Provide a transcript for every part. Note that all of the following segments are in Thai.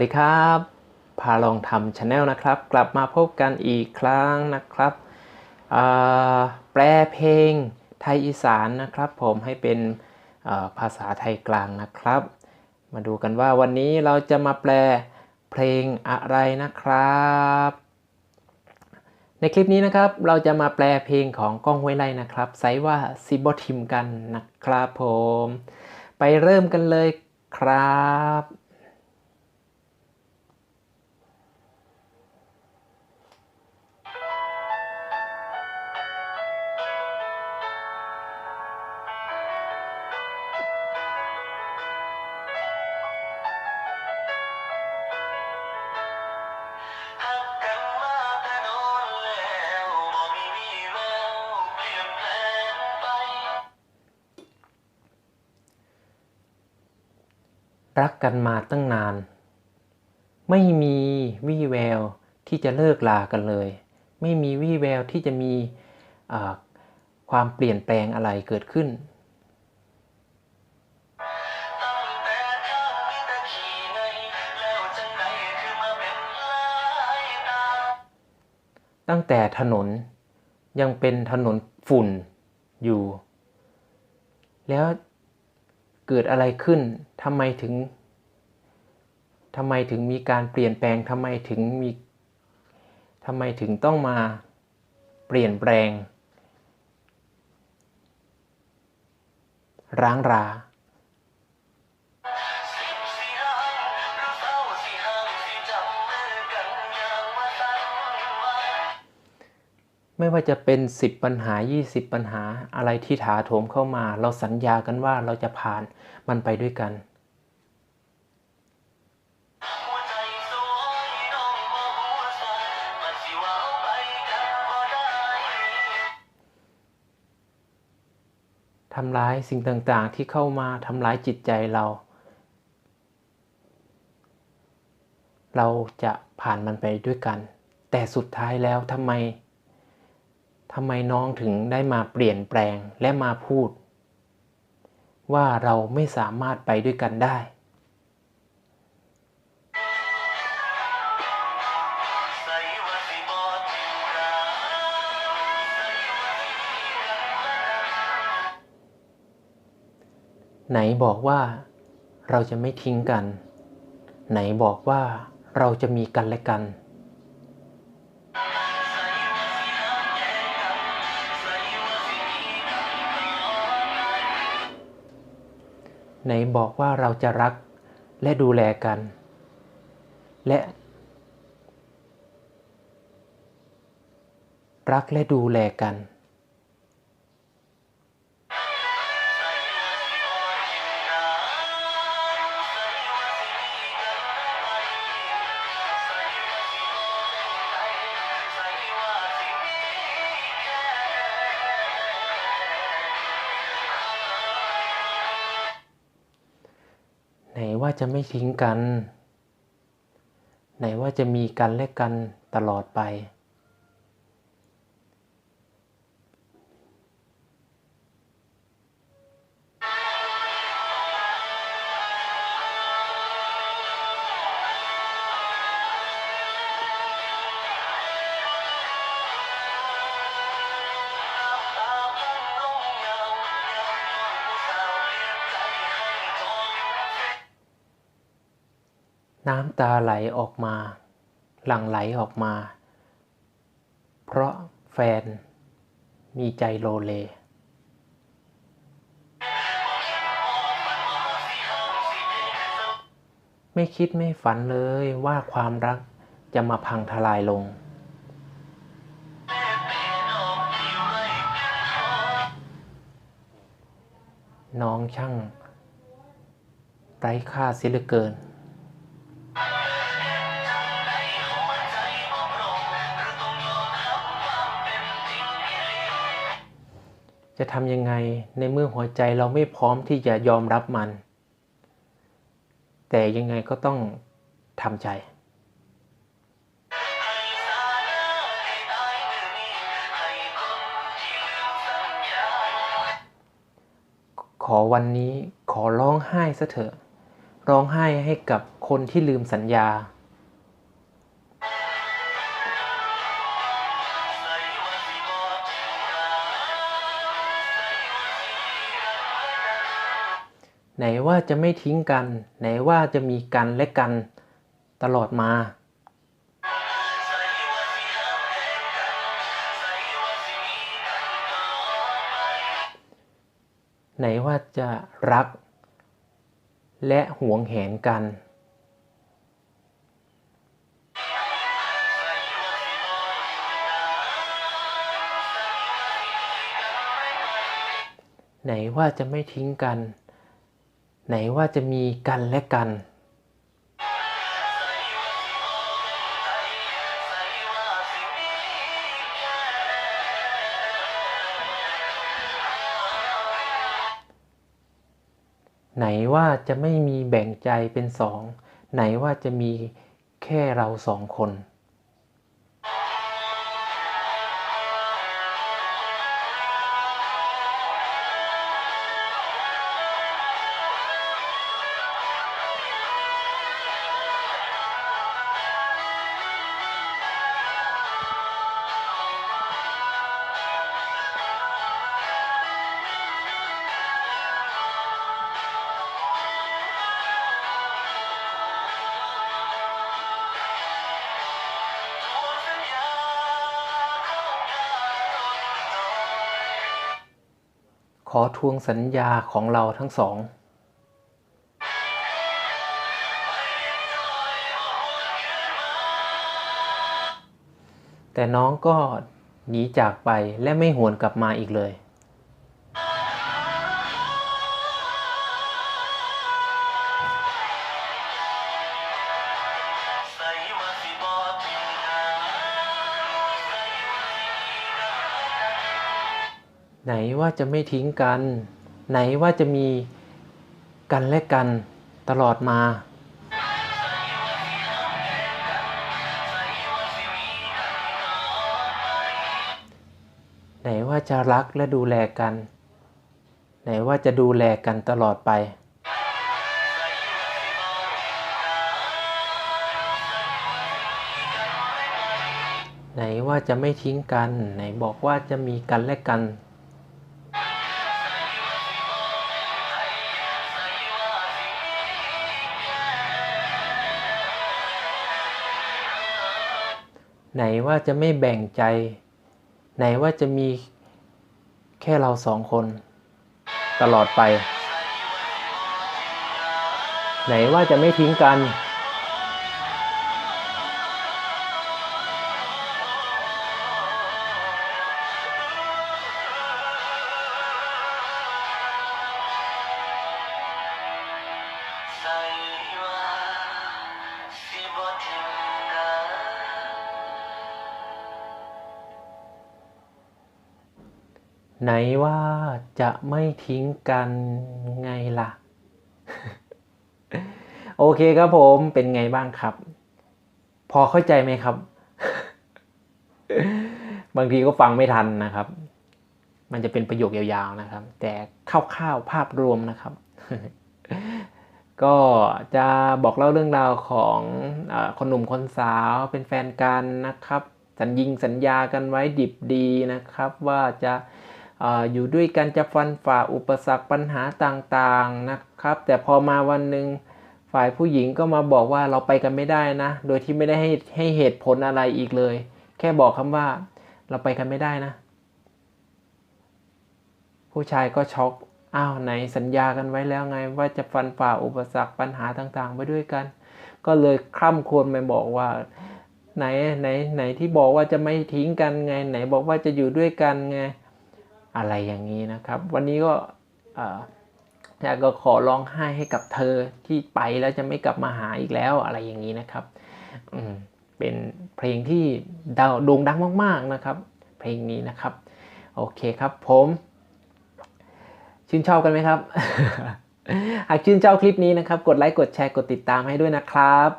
สวัสดีครับ พาลองทำชาแนลนะครับ กลับมาพบกันอีกครั้งนะครับแปลเพลงไทยอีสานนะครับ ผมให้เป็นาภาษาไทยกลางนะครับ มาดูกันว่าวันนี้เราจะมาแปลเพลงอะไรนะครับ ในคลิปนี้นะครับเราจะมาแปลเพลงของก้องห้วยไร่นะครับไซว่าซิบอทิมกันนะครับผม ไปเริ่มกันเลยครับ รักกันมาตั้งนาน ไม่มีวี่แววที่จะเลิกลากันเลย ไม่มีวี่แววที่จะมีความเปลี่ยนแปลงอะไรเกิดขึ้นตั้งแต่ถนนยังเป็นถนนฝุ่นอยู่ แล้ว เกิดอะไรขึ้นทำไมถึงทำไมถึงมีการเปลี่ยนแปลงทำไมถึงมีทำไมถึงต้องมาเปลี่ยนแปลง ร้างรา ไม่ว่าจะเป็น 10 ปัญหา 20 ปัญหาอะไรที่ถาโถมเข้ามา เราสัญญากันว่าเราจะผ่านมันไปด้วยกัน ทำร้ายสิ่งต่างๆที่เข้ามาทำร้ายจิตใจเรา เราจะผ่านมันไปด้วยกัน แต่สุดท้ายแล้วทำไม ทำไมน้องถึงได้มาเปลี่ยนแปลงและมาพูด ว่าเราไม่สามารถไปด้วยกันได้ไหนบอกว่าเราจะไม่ทิ้งกัน ไหนบอกว่าเราจะมีกันและกัน ไหนบอกว่าเราจะรักและดูแลกัน และ รักและดูแลกัน นว่าจะไม่ทิ้งกัน ไหนว่าจะมีกันและกันตลอดไป น้ำตาไหลออกมา หลั่งไหลออกมา เพราะแฟนมีใจโลเลไม่คิดไม่ฝันเลยว่าความรักจะมาพังทลายลง น้องช่างไร้ค่าเสียเหลือเกิน จะทำยังไงในเมื่อหัวใจเราไม่พร้อมที่จะยอมรับมัน แต่ยังไงก็ต้องทำใจขอวันนี้ขอร้องไห้ซะเถอะ ร้องไห้ให้กับคคนที่ลืมสัญญา ไหนว่าจะไม่ทิ้งกัน ไหนว่าจะมีกันและกันตลอดมา ไหนว่าจะรัก และหวงแหนกันใส่ว่าสิบ่ทิ้งกันใส่ว่าสิมีกันกันไหนว่าจะไม่ทิ้งกัน ไหนว่าจะมีกันและกัน ไหนว่าจะไม่มีแบ่งใจเป็นสอง ไหนว่าจะมีแค่เราสองคน ขอทวงสัญญาของเราทั้งสอง แต่น้องก็หนีจากไปและไม่หวนกลับมาอีกเลย ไหนว่าจะไม่ทิ้งกัน ไหนว่าจะมีกันและกันตลอดมา ไหนว่าจะรักและดูแลกัน ไหนว่าจะดูแลกันตลอดไป ไหนว่าจะไม่ทิ้งกัน ไหนบอกว่าจะมีกันและกัน ไหนว่าจะไม่แบ่งใจ ไหนว่าจะมีแค่เราสองคน ตลอดไป ไหนว่าจะไม่ทิ้งกัน ไหนว่าจะไม่ทิ้งกันไงล่ะ โอเคครับผมเป็นไงบ้างครับ พอเข้าใจไหมครับ บางทีก็ฟังไม่ทันนะครับ มันจะเป็นประโยคยาวๆนะครับ แต่คร่าวๆภาพรวมนะครับ ก็จะบอกเล่าเรื่องราวของอคนหนุ่มคนสาวเป็นแฟนกันนะครับ สัญญิงสัญญากันไว้ดิบดีนะครับ ว่าจะ อยู่ด้วยกันจะฟันฝ่าอุปสรรคปัญหาต่างๆนะครับ แต่พอมาวันหนึ่งฝ่ายผู้หญิงก็มาบอกว่าเราไปกันไม่ได้นะ โดยที่ไม่ได้ให้ให้เหตุผลอะไรอีกเลย แค่บอกคำว่าเราไปกันไม่ได้นะ ผู้ชายก็ช็อกอ้าวไหนสัญญากันไว้แล้วไง ว่าจะฟันฝ่าอุปสรรคปัญหาต่างๆ ไปด้วยกัน ก็เลยคร่ำครวญไปบอกว่าไหนไหนไหนที่บอกว่าจะไม่ทิ้งกันไง ไหนบอกว่าจะอยู่ด้วยกันไง อะไรอย่างนี้นะครับ วันนี้ก็อยากก็ขอร้องไห้ให้กับเธอที่ไปแล้วจะไม่กลับมาหาอีกแล้วอะไรอย่างนี้นะครับอืเป็นเพลงที่ดาวโด่งดังมาก ๆนะครับ เพลงนี้นะครับ โอเคครับผม ชื่นชอบกันไหมครับ หากชื่นชอบคลิปนี้นะครับ กดไลค์กดแชร์กดติดตามให้ด้วยนะครับ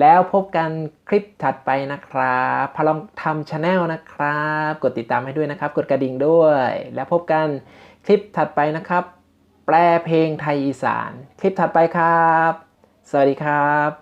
แล้วพบกันคลิปถัดไปนะครับพลองทำชาแนลนะครับ กดติดตามให้ด้วยนะครับ กดกระดิ่งด้วย แล้วพบกันคลิปถัดไปนะครับ แปลเพลงไทยอีสาน คลิปถัดไปครับ สวัสดีครับ